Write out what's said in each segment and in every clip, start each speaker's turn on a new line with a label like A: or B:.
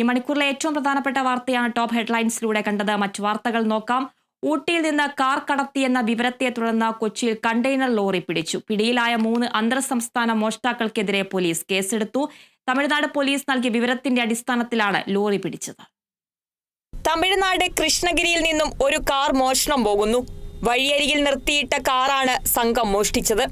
A: ഈ മണിക്കൂറിലെ ഏറ്റവും പ്രധാനപ്പെട്ട വാർത്തയാണ് ടോപ്പ് ഹെഡ്ലൈൻസിലൂടെ കണ്ടത്. മറ്റു വാർത്തകൾ നോക്കാം. ഊട്ടിയിൽ നിന്ന് കാർ കടത്തിയെന്ന വിവരത്തെ തുടർന്ന് കൊച്ചിയിൽ കണ്ടെയ്നർ ലോറി പിടിച്ചു. പിടിയിലായ മൂന്ന് അന്തർ സംസ്ഥാന മോഷ്ടാക്കൾക്കെതിരെ പോലീസ് കേസെടുത്തു. തമിഴ്നാട് പോലീസ് നൽകിയ വിവരത്തിന്റെ അടിസ്ഥാനത്തിലാണ് ലോറി പിടിച്ചത്.
B: തമിഴ്നാട് കൃഷ്ണഗിരിയിൽ നിന്നും ഒരു കാർ മോഷണം പോകുന്നു. വഴിയരികിൽ നിർത്തിയിട്ട കാറാണ് സംഘം മോഷ്ടിച്ചത്.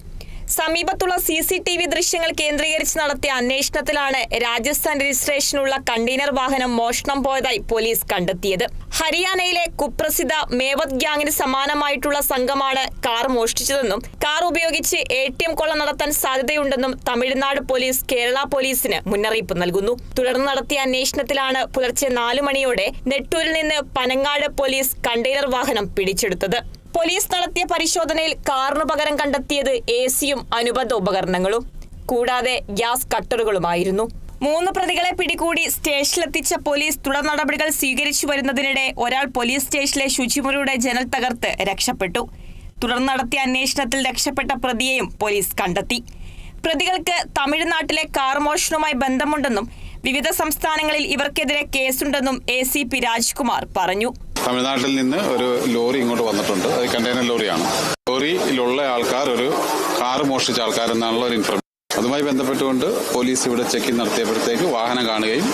B: സമീപത്തുള്ള സി സി ടി വി ദൃശ്യങ്ങൾ കേന്ദ്രീകരിച്ച് നടത്തിയ അന്വേഷണത്തിലാണ് രാജസ്ഥാൻ രജിസ്ട്രേഷനുള്ള കണ്ടെയ്നർ വാഹനം മോഷണം പോയതായി പോലീസ് കണ്ടെത്തിയത്. ഹരിയാനയിലെ കുപ്രസിദ്ധ മേവത് ഗ്യാങ്ങിന് സമാനമായിട്ടുള്ള സംഘമാണ് കാർ മോഷ്ടിച്ചതെന്നും കാർ ഉപയോഗിച്ച് എ ടി എം കൊള്ള നടത്താൻ സാധ്യതയുണ്ടെന്നും തമിഴ്നാട് പോലീസ് കേരള പോലീസിന് മുന്നറിയിപ്പ് നൽകുന്നു. തുടർന്ന് നടത്തിയ അന്വേഷണത്തിലാണ് പുലർച്ചെ നാലു മണിയോടെ നെട്ടൂരിൽ നിന്ന് പനങ്ങാട് പോലീസ് കണ്ടെയ്നർ വാഹനം പിടിച്ചെടുത്തത്. പോലീസ് നടത്തിയ പരിശോധനയിൽ കാറിനു പകരം കണ്ടെത്തിയത് എ സിയും അനുബന്ധ ഉപകരണങ്ങളും കൂടാതെ ഗ്യാസ് കട്ടറുകളുമായിരുന്നു. മൂന്ന് പ്രതികളെ പിടികൂടി സ്റ്റേഷനിലെത്തിച്ച പോലീസ് തുടർ നടപടികൾ സ്വീകരിച്ചു വരുന്നതിനിടെ ഒരാൾ പോലീസ് സ്റ്റേഷനിലെ ശുചിമുറിയുടെ ജനൽ തകർത്ത് രക്ഷപ്പെട്ടു. തുടർന്ന് നടത്തിയ അന്വേഷണത്തിൽ രക്ഷപ്പെട്ട പ്രതിയെയും പോലീസ് കണ്ടെത്തി. പ്രതികൾക്ക് തമിഴ്നാട്ടിലെ കാർ മോഷണവുമായി ബന്ധമുണ്ടെന്നും വിവിധ സംസ്ഥാനങ്ങളിൽ ഇവർക്കെതിരെ കേസുണ്ടെന്നും എ സി പി രാജ്കുമാർ പറഞ്ഞു.
C: തമിഴ്നാട്ടിൽ നിന്ന് ഒരു ലോറി ഇങ്ങോട്ട് വന്നിട്ടുണ്ട്. അത് കണ്ടെയ്നർ ലോറിയാണ്. ലോറിയിലുള്ള ആൾക്കാർ ഒരു കാർ മോഷ്ടിച്ച ആൾക്കാരെന്നാണുള്ള ഒരു ഇൻഫർമേഷൻ അതുമായി ബന്ധപ്പെട്ടുകൊണ്ട് പോലീസ് ഇവിടെ ചെക്കിംഗ് നടത്തിയപ്പോഴത്തേക്ക് വാഹനം കാണുകയും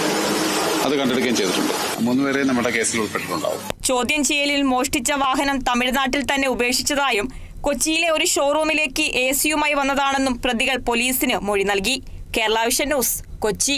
C: അത് കണ്ടെടുക്കുകയും ചെയ്തിട്ടുണ്ട്. മൂന്നുപേരെ നമ്മുടെ കേസിൽ ഉൾപ്പെട്ടിട്ടുണ്ടാവും.
B: ചോദ്യം ചെയ്യലിൽ മോഷ്ടിച്ച വാഹനം തമിഴ്നാട്ടിൽ തന്നെ ഉപേക്ഷിച്ചതായും കൊച്ചിയിലെ ഒരു ഷോറൂമിലേക്ക് എ സിയുമായി വന്നതാണെന്നും പ്രതികൾ പോലീസിന് മൊഴി നൽകി. Kerala vision news Kochi.